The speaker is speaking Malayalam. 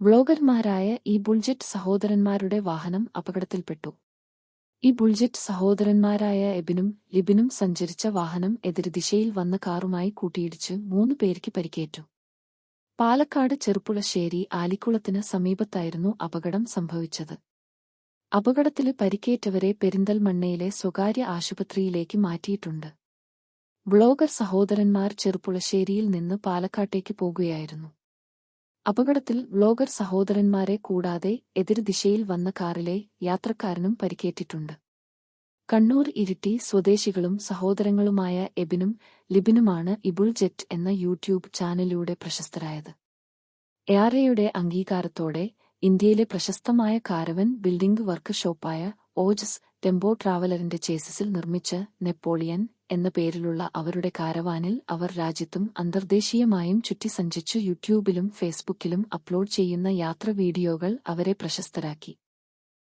വ്ളോഗർമാരായ ഈ ബുൾജെറ്റ് സഹോദരന്മാരുടെ വാഹനം അപകടത്തിൽപ്പെട്ടു. ഈ ബുൾജെറ്റ് സഹോദരന്മാരായ എബിനും ലിബിനും സഞ്ചരിച്ച വാഹനം എതിർദിശയിൽ വന്ന കാറുമായി കൂട്ടിയിടിച്ച് മൂന്നു പേർക്ക് പരിക്കേറ്റു. പാലക്കാട് ചെറുപ്പുളശ്ശേരി ആലിക്കുളത്തിന് സമീപത്തായിരുന്നു അപകടം സംഭവിച്ചത്. അപകടത്തിൽ പരിക്കേറ്റവരെ പെരിന്തൽമണ്ണയിലെ സ്വകാര്യ ആശുപത്രിയിലേക്ക് മാറ്റിയിട്ടുണ്ട്. ബ്ലോഗർ സഹോദരന്മാർ ചെറുപ്പുളശ്ശേരിയിൽ നിന്ന് പാലക്കാട്ടേക്ക് പോകുകയായിരുന്നു. അപകടത്തിൽ വ്ളോഗർ സഹോദരന്മാരെ കൂടാതെ എതിർദിശയിൽ വന്ന കാറിലെ യാത്രക്കാരനും പരിക്കേറ്റിട്ടുണ്ട്. കണ്ണൂർ ഇരിട്ടി സ്വദേശികളും സഹോദരങ്ങളുമായ എബിനും ലിബിനുമാണ് ഇബുൾ ജെറ്റ് എന്ന യൂട്യൂബ് ചാനലിലൂടെ പ്രശസ്തരായത്. എയാറയുടെ അംഗീകാരത്തോടെ ഇന്ത്യയിലെ പ്രശസ്തമായ കാരവൻ ബിൽഡിംഗ് വർക്ക് ഷോപ്പായ ഓജസ് ടെമ്പോ ട്രാവലറിന്റെ ചേസിസിൽ നിർമ്മിച്ച നെപ്പോളിയൻ എന്ന പേരിലുള്ള അവരുടെ കാരവാനിൽ അവർ രാജ്യത്തും അന്തർദേശീയമായും ചുറ്റി സഞ്ചരിച്ചു യൂട്യൂബിലും ഫേസ്ബുക്കിലും അപ്ലോഡ് ചെയ്യുന്ന യാത്ര വീഡിയോകൾ അവരെ പ്രശസ്തരാക്കി.